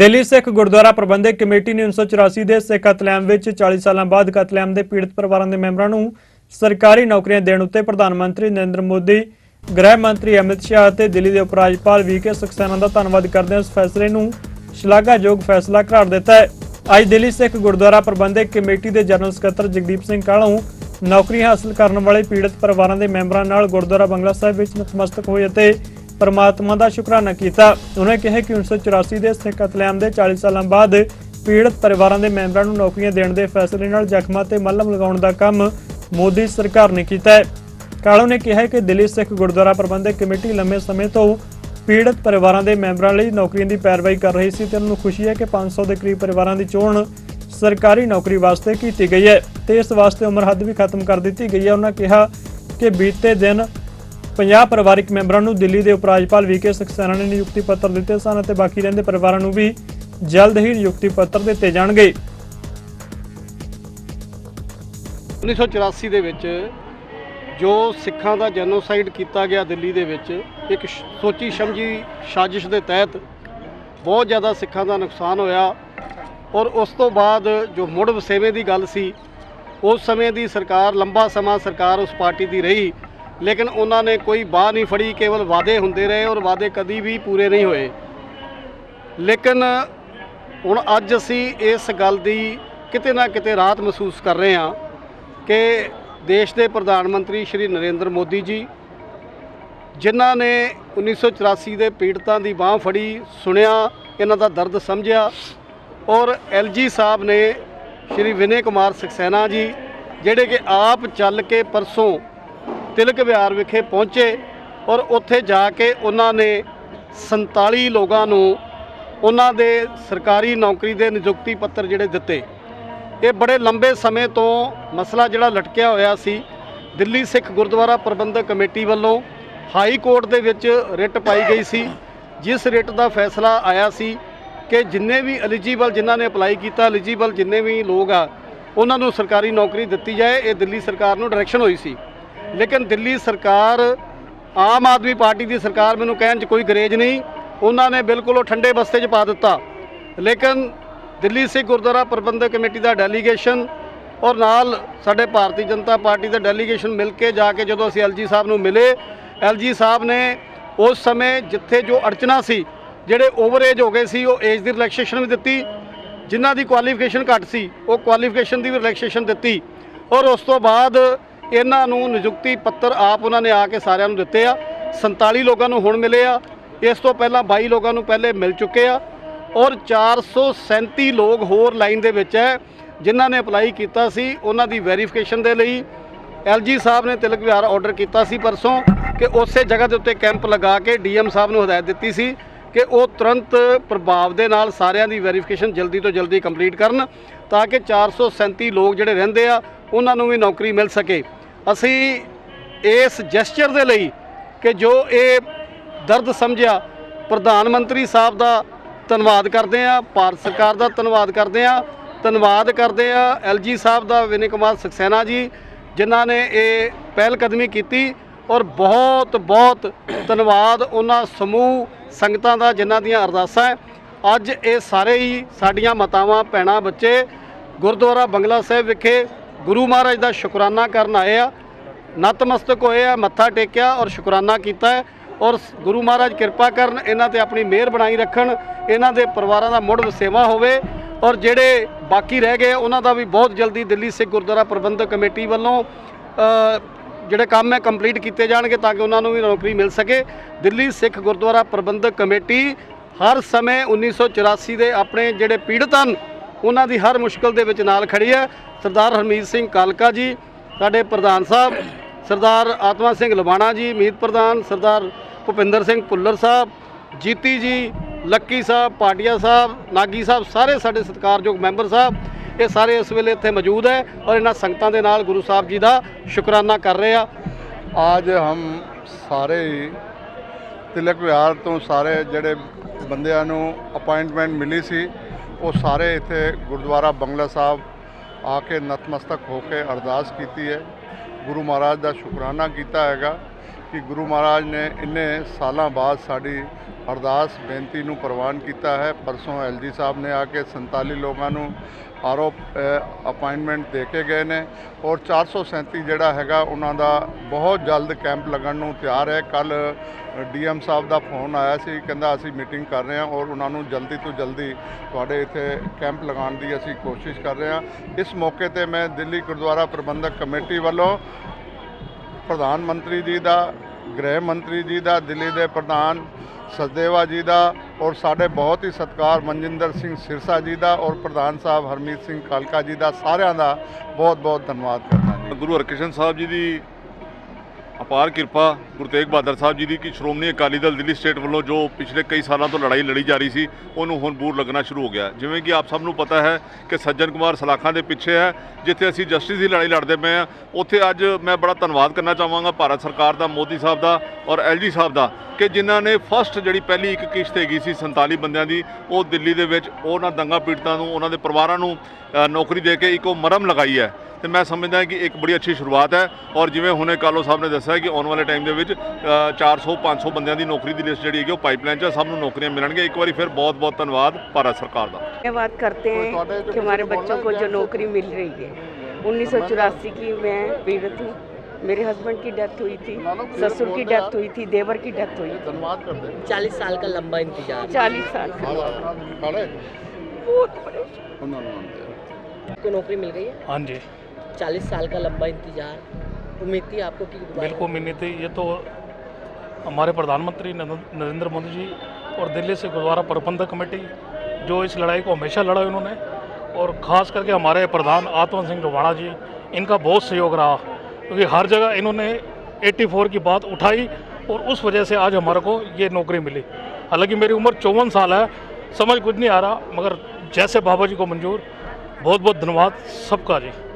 Delhi Sikh Gurdwara Prabandhak committee ਨੇ 1984 ਦੇ ਸਿੱਖ ਕਤਲੇਆਮ ਵਿੱਚ 40 ਸਾਲਾਂ ਬਾਅਦ ਕਤਲੇਆਮ ਦੇ ਪੀੜਤ ਪਰਿਵਾਰਾਂ ਦੇ ਮੈਂਬਰਾਂ ਨੂੰ ਸਰਕਾਰੀ ਨੌਕਰੀਆਂ ਦੇਣ ਉੱਤੇ ਪ੍ਰਧਾਨ ਮੰਤਰੀ ਨਰਿੰਦਰ ਮੋਦੀ, ਗ੍ਰਹਿ ਮੰਤਰੀ ਅਮਿਤ ਸ਼ਾਹ ਅਤੇ ਦਿੱਲੀ ਦੇ ਉਪ ਰਾਜਪਾਲ ਵੀਕੇ ਸਕਸੈਨਾ ਦਾ ਧੰਨਵਾਦ ਕਰਦੇ ਹਾਂ। ਇਸ ਫੈਸਲੇ ਨੂੰ ਸ਼ਲਾਘਾਯੋਗ ਫੈਸਲਾ ਕਰਾਰ ਦਿੱਤਾ ਹੈ। ਅੱਜ ਦਿੱਲੀ ਸਿੱਖ ਗੁਰਦੁਆਰਾ ਪ੍ਰਬੰਧਕ ਕਮੇਟੀ ਦੇ ਜਨਰਲ ਸਕੱਤਰ ਜਗਦੀਪ ਸਿੰਘ ਕਾਲੋਂ ਨੌਕਰੀ ਹਾਸਲ ਕਰਨ ਵਾਲੇ ਪੀੜਤ ਪਰਿਵਾਰਾਂ ਦੇ ਮੈਂਬਰਾਂ ਨਾਲ ਗੁਰਦੁਆਰਾ ਬੰਗਲਾ ਸਾਹਿਬ ਵਿੱਚ ਨਤਮਸਤਕ ਹੋਏ ਅਤੇ ਪਰਮਾਤਮਾ ਦਾ ਸ਼ੁਕਰਾਨਾ ਕੀਤਾ। ਉਹਨਾਂ ਕਿਹਾ ਕਿ 1984 ਦੇ ਸਿੱਖ ਕਤਲੇਆਮ ਦੇ 40 ਸਾਲਾਂ ਬਾਅਦ ਪੀੜਤ ਪਰਿਵਾਰਾਂ ਦੇ ਮੈਂਬਰਾਂ ਨੂੰ ਨੌਕਰੀਆਂ ਦੇਣ ਦੇ ਫੈਸਲੇ ਨਾਲ ਜ਼ਖਮਾਂ ਤੇ ਮੱਲਮ ਲਗਾਉਣ ਦਾ ਕੰਮ ਮੋਦੀ ਸਰਕਾਰ ਨੇ ਕੀਤਾ ਹੈ। ਕਾਲੋ ਨੇ ਕਿਹਾ ਕਿ ਦਿੱਲੀ ਸਿੱਖ ਗੁਰਦੁਆਰਾ ਪ੍ਰਬੰਧਕ ਕਮੇਟੀ ਲੰਮੇ ਸਮੇਂ ਤੋਂ ਪੀੜਤ ਪਰਿਵਾਰਾਂ ਦੇ ਮੈਂਬਰਾਂ ਲਈ ਨੌਕਰੀਆਂ ਦੀ ਪੈਰਵਾਈ ਕਰ ਰਹੀ ਸੀ ਤੇ ਉਹਨਾਂ ਨੂੰ ਖੁਸ਼ੀ ਹੈ ਕਿ 500 ਦੇ ਕਰੀਬ ਪਰਿਵਾਰਾਂ ਦੀ ਚੋਣ ਸਰਕਾਰੀ ਨੌਕਰੀ ਵਾਸਤੇ ਕੀਤੀ ਗਈ ਹੈ ਤੇ ਇਸ ਵਾਸਤੇ ਉਮਰ ਹੱਦ ਵੀ ਖਤਮ ਕਰ ਦਿੱਤੀ ਗਈ ਹੈ। ਉਹਨਾਂ ਕਿਹਾ ਕਿ ਬੀਤੇ ਦਿਨ 50 ਪਰਿਵਾਰਕ ਮੈਂਬਰਾਂ ਨੂੰ ਦਿੱਲੀ ਦੇ ਉਪ ਰਾਜਪਾਲ ਵੀਕੇ ਸਕਸੈਨਾ ਨੇ ਨਿਯੁਕਤੀ ਪੱਤਰ ਦਿੱਤੇ ਸਨ ਅਤੇ ਬਾਕੀ ਰਹਿੰਦੇ ਪਰਿਵਾਰਾਂ ਨੂੰ ਵੀ ਜਲਦ ਹੀ ਨਿਯੁਕਤੀ ਪੱਤਰ ਦਿੱਤੇ ਜਾਣਗੇ। 1984 ਦੇ ਵਿੱਚ ਜੋ ਸਿੱਖਾਂ ਦਾ ਜੈਨੋਸਾਈਡ ਕੀਤਾ ਗਿਆ ਦਿੱਲੀ ਦੇ ਵਿੱਚ, ਇੱਕ ਸੋਚੀ ਸਮਝੀ ਸਾਜ਼ਿਸ਼ ਦੇ ਤਹਿਤ ਬਹੁਤ ਜ਼ਿਆਦਾ ਸਿੱਖਾਂ ਦਾ ਨੁਕਸਾਨ ਹੋਇਆ ਔਰ ਉਸ ਤੋਂ ਬਾਅਦ ਜੋ ਮੁੜ ਵਸੇਵੇਂ ਦੀ ਗੱਲ ਸੀ, ਉਸ ਸਮੇਂ ਦੀ ਸਰਕਾਰ, ਲੰਬਾ ਸਮਾਂ ਸਰਕਾਰ ਉਸ ਪਾਰਟੀ ਦੀ ਰਹੀ ਲੇਕਿਨ ਉਹਨਾਂ ਨੇ ਕੋਈ ਬਾਹ ਨਹੀਂ ਫੜੀ, ਕੇਵਲ ਵਾਅਦੇ ਹੁੰਦੇ ਰਹੇ ਔਰ ਵਾਅਦੇ ਕਦੀ ਵੀ ਪੂਰੇ ਨਹੀਂ ਹੋਏ। ਲੇਕਿਨ ਹੁਣ ਅੱਜ ਅਸੀਂ ਇਸ ਗੱਲ ਦੀ ਕਿਤੇ ਨਾ ਕਿਤੇ ਰਾਹਤ ਮਹਿਸੂਸ ਕਰ ਰਹੇ ਹਾਂ ਕਿ ਦੇਸ਼ ਦੇ ਪ੍ਰਧਾਨ ਮੰਤਰੀ ਸ਼੍ਰੀ ਨਰਿੰਦਰ ਮੋਦੀ ਜੀ, ਜਿਨ੍ਹਾਂ ਨੇ 1984 ਦੇ ਪੀੜਤਾਂ ਦੀ ਬਾਹ ਫੜੀ, ਸੁਣਿਆ, ਇਹਨਾਂ ਦਾ ਦਰਦ ਸਮਝਿਆ ਔਰ ਐਲਜੀ ਸਾਹਿਬ ਨੇ ਸ਼੍ਰੀ ਵਿਨੇ ਕੁਮਾਰ ਸਕਸੈਨਾ ਜੀ, ਜਿਹੜੇ ਕਿ ਆਪ ਚੱਲ ਕੇ ਪਰਸੋਂ ਤਿਲਕ ਵਿਹਾਰ ਵਿਖੇ ਪਹੁੰਚੇ ਔਰ ਉੱਥੇ ਜਾ ਕੇ ਉਹਨਾਂ ਨੇ 47 ਲੋਕਾਂ ਨੂੰ ਉਹਨਾਂ ਦੇ ਸਰਕਾਰੀ ਨੌਕਰੀ ਦੇ ਨਿਯੁਕਤੀ ਪੱਤਰ ਜਿਹੜੇ ਦਿੱਤੇ। ਇਹ ਬੜੇ ਲੰਬੇ ਸਮੇਂ ਤੋਂ ਮਸਲਾ ਜਿਹੜਾ ਲਟਕਿਆ ਹੋਇਆ ਸੀ। ਦਿੱਲੀ ਸਿੱਖ ਗੁਰਦੁਆਰਾ ਪ੍ਰਬੰਧਕ ਕਮੇਟੀ ਵੱਲੋਂ ਹਾਈ ਕੋਰਟ ਦੇ ਵਿੱਚ ਰਿਟ ਪਾਈ ਗਈ ਸੀ। ਜਿਸ ਰਿਟ ਦਾ ਫੈਸਲਾ ਆਇਆ ਸੀ ਕਿ ਜਿੰਨੇ ਵੀ ਐਲੀਜੀਬਲ ਜਿਨ੍ਹਾਂ ਨੇ ਅਪਲਾਈ ਕੀਤਾ ਐਲੀਜੀਬਲ ਜਿੰਨੇ ਵੀ ਲੋਕ ਆ, ਉਹਨਾਂ ਨੂੰ ਸਰਕਾਰੀ ਨੌਕਰੀ ਦਿੱਤੀ ਜਾਏ। ਇਹ ਦਿੱਲੀ ਸਰਕਾਰ ਨੂੰ ਡਾਇਰੈਕਸ਼ਨ ਹੋਈ ਸੀ। ਲੇਕਿਨ ਦਿੱਲੀ ਸਰਕਾਰ, ਆਮ ਆਦਮੀ ਪਾਰਟੀ ਦੀ ਸਰਕਾਰ ਮੈਨੂੰ ਕਹਿਣ 'ਚ ਕੋਈ ਗਰੇਜ ਨਹੀਂ। ਉਹਨਾਂ ਨੇ ਬਿਲਕੁਲ ਉਹ ਠੰਡੇ ਬਸਤੇ 'ਚ ਪਾ ਦਿੱਤਾ। ਲੇਕਿਨ ਦਿੱਲੀ ਸਿੱਖ ਗੁਰਦੁਆਰਾ ਪ੍ਰਬੰਧਕ ਕਮੇਟੀ ਦਾ ਡੈਲੀਗੇਸ਼ਨ ਔਰ ਨਾਲ ਸਾਡੇ ਭਾਰਤੀ ਜਨਤਾ ਪਾਰਟੀ ਦਾ ਡੈਲੀਗੇਸ਼ਨ ਮਿਲ ਕੇ ਜਾ ਕੇ ਜਦੋਂ ਅਸੀਂ ਐਲਜੀ ਸਾਹਿਬ ਨੂੰ ਮਿਲੇ ਐਲਜੀ ਸਾਹਿਬ ਨੇ ਉਸ ਸਮੇਂ ਜਿੱਥੇ ਜੋ ਅੜਚਨਾ ਸੀ, ਜਿਹੜੇ ਓਵਰ ਏਜ ਹੋ ਗਏ ਸੀ, ਉਹ ਏਜ ਦੀ ਰਿਲੈਕਸੇਸ਼ਨ ਵੀ ਦਿੱਤੀ। ਜਿਨ੍ਹਾਂ ਦੀ ਕੁਆਲੀਫਿਕੇਸ਼ਨ ਘੱਟ ਸੀ, ਉਹ ਕੁਆਲੀਫਿਕੇਸ਼ਨ ਦੀ ਵੀ ਰਿਲੈਕਸੇਸ਼ਨ ਦਿੱਤੀ। ਔਰ ਉਸ ਤੋਂ ਬਾਅਦ ਇਹਨਾਂ ਨੂੰ ਨਿਯੁਕਤੀ ਪੱਤਰ ਆਪ ਉਹਨਾਂ ਨੇ ਆ ਕੇ ਸਾਰਿਆਂ ਨੂੰ ਦਿੱਤੇ ਆ। 47 ਲੋਕਾਂ ਨੂੰ ਹੁਣ ਮਿਲੇ ਆ। ਇਸ ਤੋਂ ਪਹਿਲਾਂ 22 ਲੋਕਾਂ ਨੂੰ ਪਹਿਲੇ ਮਿਲ ਚੁੱਕੇ ਆ। ਔਰ 437 ਲੋਕ ਹੋਰ ਲਾਈਨ ਦੇ ਵਿੱਚ ਹੈ, ਜਿਨ੍ਹਾਂ ਨੇ ਅਪਲਾਈ ਕੀਤਾ ਸੀ ਉਹਨਾਂ ਦੀ ਵੈਰੀਫਿਕੇਸ਼ਨ ਦੇ ਲਈ। ਐਲਜੀ ਸਾਹਿਬ ਨੇ ਤਿਲਕ ਵਿਹਾਰ ਆਰਡਰ ਕੀਤਾ ਸੀ ਪਰਸੋਂ ਕਿ ਉਸੇ ਜਗ੍ਹਾ ਦੇ ਉੱਤੇ ਕੈਂਪ ਲਗਾ ਕੇ ਡੀਐਮ ਸਾਹਿਬ ਨੂੰ ਹਦਾਇਤ ਦਿੱਤੀ ਸੀ ਕਿ ਉਹ ਤੁਰੰਤ ਪ੍ਰਭਾਵ ਦੇ ਨਾਲ ਸਾਰਿਆਂ ਦੀ ਵੈਰੀਫਿਕੇਸ਼ਨ ਜਲਦੀ ਤੋਂ ਜਲਦੀ ਕੰਪਲੀਟ ਕਰਨ, ਤਾਂ ਕਿ 437 ਲੋਕ ਜਿਹੜੇ ਰਹਿੰਦੇ ਆ, ਉਹਨਾਂ ਨੂੰ ਵੀ ਨੌਕਰੀ ਮਿਲ ਸਕੇ। ਅਸੀਂ ਇਸ ਜੈਸਚਰ ਦੇ ਲਈ ਕਿ ਜੋ ਇਹ ਦਰਦ ਸਮਝਿਆ, ਪ੍ਰਧਾਨ ਮੰਤਰੀ ਸਾਹਿਬ ਦਾ ਧੰਨਵਾਦ ਕਰਦੇ ਆ ਭਾਰਤ ਸਰਕਾਰ ਦਾ ਧੰਨਵਾਦ ਕਰਦੇ ਆ ਧੰਨਵਾਦ ਕਰਦੇ ਆ ਐਲਜੀ ਸਾਹਿਬ ਦਾ, ਵਿਨੇ ਕੁਮਾਰ ਸਕਸੈਨਾ ਜੀ, ਜਿਨ੍ਹਾਂ ਨੇ ਇਹ ਪਹਿਲ ਕਦਮੀ ਕੀਤੀ ਔਰ ਬਹੁਤ ਬਹੁਤ ਧੰਨਵਾਦ ਉਹਨਾਂ ਸਮੂਹ ਸੰਗਤਾਂ ਦਾ ਜਿਨ੍ਹਾਂ ਦੀਆਂ ਅਰਦਾਸਾਂ ਹੈ। ਅੱਜ ਇਹ ਸਾਰੇ ਹੀ ਸਾਡੀਆਂ ਮਾਤਾਵਾਂ, ਭੈਣਾਂ, ਬੱਚੇ ਗੁਰਦੁਆਰਾ ਬੰਗਲਾ ਸਾਹਿਬ ਵਿਖੇ ਗੁਰੂ ਮਹਾਰਾਜ ਦਾ ਸ਼ੁਕਰਾਨਾ ਕਰਨ ਆਏ ਆ। ਨਤਮਸਤਕ ਹੋਏ ਆ, ਮੱਥਾ ਟੇਕਿਆ ਔਰ ਸ਼ੁਕਰਾਨਾ ਕੀਤਾ ਹੈ। ਔਰ ਗੁਰੂ ਮਹਾਰਾਜ ਕਿਰਪਾ ਕਰਨ, ਇਹਨਾਂ ਤੇ ਆਪਣੀ ਮਿਹਰ ਬਣਾਈ ਰੱਖਣ, ਇਹਨਾਂ ਦੇ ਪਰਿਵਾਰਾਂ ਦਾ ਮੁੜ ਵਸੇਵਾ ਹੋਵੇ। ਔਰ ਜਿਹੜੇ ਬਾਕੀ ਰਹਿ ਗਏ, ਉਹਨਾਂ ਦਾ ਵੀ ਬਹੁਤ ਜਲਦੀ ਦਿੱਲੀ ਸਿੱਖ ਗੁਰਦੁਆਰਾ ਪ੍ਰਬੰਧਕ ਕਮੇਟੀ ਵੱਲੋਂ ਜਿਹੜੇ ਕੰਮ ਹੈ, ਕੰਪਲੀਟ ਕੀਤੇ ਜਾਣਗੇ ਤਾਂ ਕਿ ਉਹਨਾਂ ਨੂੰ ਵੀ ਨੌਕਰੀ ਮਿਲ ਸਕੇ। ਦਿੱਲੀ ਸਿੱਖ ਗੁਰਦੁਆਰਾ ਪ੍ਰਬੰਧਕ ਕਮੇਟੀ ਹਰ ਸਮੇਂ 1984 ਦੇ ਆਪਣੇ ਜਿਹੜੇ ਪੀੜਤ ਹਨ ਉਹਨਾਂ ਦੀ ਹਰ ਮੁਸ਼ਕਲ ਦੇ ਵਿੱਚ ਨਾਲ ਖੜੀ ਹੈ। ਸਰਦਾਰ ਹਰਮੀਤ ਸਿੰਘ ਕਾਲਕਾ ਜੀ, ਸਾਡੇ ਪ੍ਰਧਾਨ ਸਾਹਿਬ, ਸਰਦਾਰ ਆਤਮਾ ਸਿੰਘ ਲਵਾਣਾ ਜੀ, ਮੀਤ ਪ੍ਰਧਾਨ, ਸਰਦਾਰ ਭੁਪਿੰਦਰ ਸਿੰਘ ਪੁੱਲਰ ਸਾਹਿਬ, ਜੀਤੀ ਜੀ, ਲੱਕੀ ਸਾਹਿਬ, ਪਾਟਿਆ ਸਾਹਿਬ, ਨਾਗੀ ਸਾਹਿਬ, ਸਾਰੇ ਸਾਡੇ ਸਤਿਕਾਰਯੋਗ ਮੈਂਬਰ ਸਾਹਿਬ, ਇਹ ਸਾਰੇ ਇਸ ਵੇਲੇ ਇੱਥੇ ਮੌਜੂਦ ਹੈ ਔਰ ਇਹਨਾਂ ਸੰਗਤਾਂ ਦੇ ਨਾਲ ਗੁਰੂ ਸਾਹਿਬ ਜੀ ਦਾ ਸ਼ੁਕਰਾਨਾ ਕਰ ਰਹੇ ਆ। ਅੱਜ ਹਮ ਸਾਰੇ ਤਿਲਕ ਵਿਹਾਰ ਤੋਂ ਸਾਰੇ ਜਿਹੜੇ ਬੰਦਿਆਂ ਨੂੰ ਅਪਾਇੰਟਮੈਂਟ ਮਿਲੀ ਸੀ। ਉਹ ਸਾਰੇ ਇੱਥੇ ਗੁਰਦੁਆਰਾ ਬੰਗਲਾ ਸਾਹਿਬ ਆ ਕੇ ਨਤਮਸਤਕ ਹੋ ਕੇ ਅਰਦਾਸ ਕੀਤੀ ਹੈ। ਗੁਰੂ ਮਹਾਰਾਜ ਦਾ ਸ਼ੁਕਰਾਨਾ ਕੀਤਾ ਹੈਗਾ ਕਿ ਗੁਰੂ ਮਹਾਰਾਜ ਨੇ ਇੰਨੇ ਸਾਲਾਂ ਬਾਅਦ ਸਾਡੀ ਅਰਦਾਸ ਬੇਨਤੀ ਨੂੰ ਪ੍ਰਵਾਨ ਕੀਤਾ ਹੈ। ਪਰਸੋਂ ਐਲਜੀ ਸਾਹਿਬ ਨੇ ਆ ਕੇ 47 ਲੋਕਾਂ ਨੂੰ ਆਰਓ ਅਪਾਇੰਟਮੈਂਟ ਦੇ ਕੇ ਗਏ ਨੇ ਔਰ 437 ਜਿਹੜਾ ਹੈਗਾ ਉਹਨਾਂ ਦਾ ਬਹੁਤ ਜਲਦ ਕੈਂਪ ਲੱਗਣ ਨੂੰ ਤਿਆਰ ਹੈ। ਕੱਲ ਡੀਐਮ ਸਾਹਿਬ ਦਾ ਫੋਨ ਆਇਆ ਸੀ, ਕਹਿੰਦਾ ਅਸੀਂ ਮੀਟਿੰਗ ਕਰ ਰਹੇ ਹਾਂ ਔਰ ਉਹਨਾਂ ਨੂੰ ਜਲਦੀ ਤੋਂ ਜਲਦੀ ਤੁਹਾਡੇ ਇੱਥੇ ਕੈਂਪ ਲਗਾਉਣ ਦੀ ਅਸੀਂ ਕੋਸ਼ਿਸ਼ ਕਰ ਰਹੇ ਹਾਂ। ਇਸ ਮੌਕੇ ਤੇ ਮੈਂ ਦਿੱਲੀ ਗੁਰਦੁਆਰਾ ਪ੍ਰਬੰਧਕ ਕਮੇਟੀ ਵੱਲੋਂ ਪ੍ਰਧਾਨ ਮੰਤਰੀ ਜੀ ਦਾ, ਗ੍ਰਹਿ ਮੰਤਰੀ ਜੀ ਦਾ, ਦਿੱਲੀ ਦੇ ਪ੍ਰਧਾਨ ਸਚਦੇਵਾ ਜੀ ਦਾ ਔਰ ਸਾਡੇ ਬਹੁਤ ਹੀ ਸਤਿਕਾਰ ਮਨਜਿੰਦਰ ਸਿੰਘ ਸਿਰਸਾ ਜੀ ਦਾ ਔਰ ਪ੍ਰਧਾਨ ਸਾਹਿਬ ਹਰਮੀਤ ਸਿੰਘ ਕਾਲਕਾ ਜੀ ਦਾ ਸਾਰਿਆਂ ਦਾ ਬਹੁਤ ਬਹੁਤ ਧੰਨਵਾਦ ਕਰਦਾ ਜੀ। ਗੁਰੂ ਹਰਕ੍ਰਿਸ਼ਨ ਸਾਹਿਬ ਜੀ ਦੀ ਅਪਾਰ ਕਿਰਪਾ ਗੁਰੂ ਤੇਗ ਬਹਾਦਰ ਸਾਹਿਬ ਜੀ ਦੀ ਕਿ ਸ਼੍ਰੋਮਣੀ ਅਕਾਲੀ ਦਲ ਦਿੱਲੀ ਸਟੇਟ ਵੱਲੋਂ ਜੋ ਪਿਛਲੇ ਕਈ ਸਾਲਾਂ ਤੋਂ ਲੜਾਈ ਲੜੀ ਜਾ ਰਹੀ ਸੀ, ਉਹਨੂੰ ਹੁਣ ਬੂਰ ਲੱਗਣਾ ਸ਼ੁਰੂ ਹੋ ਗਿਆ ਜਿਵੇਂ ਕਿ ਆਪ ਸਭ ਨੂੰ ਪਤਾ ਹੈ ਕਿ ਸੱਜਣ ਕੁਮਾਰ ਸਲਾਖਾਂ ਦੇ ਪਿੱਛੇ ਹੈ, ਜਿੱਥੇ ਅਸੀਂ ਜਸਟਿਸ ਦੀ ਲੜਾਈ ਲੜਦੇ ਪਏ ਹਾਂ, ਉੱਥੇ ਅੱਜ ਮੈਂ ਬੜਾ ਧੰਨਵਾਦ ਕਰਨਾ ਚਾਹਾਂਗਾ ਭਾਰਤ ਸਰਕਾਰ ਦਾ, ਮੋਦੀ ਸਾਹਿਬ ਦਾ ਔਰ ਐਲਜੀ ਸਾਹਿਬ ਦਾ ਕਿ ਜਿਨ੍ਹਾਂ ਨੇ ਫਸਟ ਜਿਹੜੀ ਪਹਿਲੀ ਇੱਕ ਕਿਸ਼ਤ ਹੈਗੀ ਸੀ 47 ਬੰਦਿਆਂ ਦੀ, ਉਹ ਦਿੱਲੀ ਦੇ ਵਿੱਚ ਉਹਨਾਂ ਦੰਗਾ ਪੀੜਤਾਂ ਨੂੰ, ਉਹਨਾਂ ਦੇ ਪਰਿਵਾਰਾਂ ਨੂੰ ਨੌਕਰੀ ਦੇ ਕੇ ਇੱਕ ਉਹ ਮਰਮ ਲਗਾਈ ਹੈ। ਤੇ ਮੈਂ ਸਮਝਦਾ ਕਿ ਇੱਕ ਬੜੀ ਅੱਛੀ ਸ਼ੁਰੂਆਤ ਹੈ ਔਰ ਜਿਵੇਂ ਹੁਣੇ ਕਾਲੋ ਸਾਹਿਬ ਨੇ ਦੱਸਿਆ ਕਿ ਆਉਣ ਵਾਲੇ ਟਾਈਮ ਦੇ ਵਿੱਚ ਅ, 400 500 ਬੰਦਿਆਂ ਦੀ ਨੌਕਰੀ ਦੀ ਲਿਸਟ ਜਿਹੜੀ ਹੈਗੀ ਉਹ ਪਾਈਪਲਾਈਨ 'ਚ ਹੈ। ਸਭ ਨੂੰ ਨੌਕਰੀਆਂ ਮਿਲਣਗੀਆਂ ਇੱਕ ਵਾਰੀ ਫਿਰ बहुत बहुत धन्यवाद भारत सरकार का धन्यवाद करते कोई हैं थोड़े जो कि हमारे किसी को बच्चों को बोलना है जो क्या? नौकरी मिल रही है उन्नीस सौ चौरासी की मैं पीड़ित हूँ मेरे हस्बैंड की डेथ हुई थी ना, ना, पीड़ित ससुर की बोलते डेथ यार। हुई थी देवर की डेथ हुई थी ਧੰਨਵਾਦ ਕਰਦੇ चालीस साल का लंबा इंतजार चालीस साल से ਖਾਲੇ बहुत परेशान ਉਹਨਾਂ ਨੂੰ ਆਉਂਦੇ ਆ आपको नौकरी मिल गई है हाँ जी चालीस साल का लंबा इंतज़ार। उम्मीद थी आपको कि बिल्कुल मिलनी थी। ये तो हमारे प्रधानमंत्री नरेंद्र मोदी जी और दिल्ली से गुरुद्वारा प्रबंधक कमेटी, जो इस लड़ाई को हमेशा लड़ा उन्होंने और ख़ास करके हमारे प्रधान आत्मा सिंह रोवाणा जी, इनका बहुत सहयोग रहा, क्योंकि हर जगह इन्होंने 84 की बात उठाई, और उस वजह से आज हमारे को ये नौकरी मिली। हालाँकि मेरी उम्र चौवन साल है, समझ कुछ नहीं आ रहा, मगर जैसे बाबा जी को मंजूर बहुत बहुत धन्यवाद सबका जी।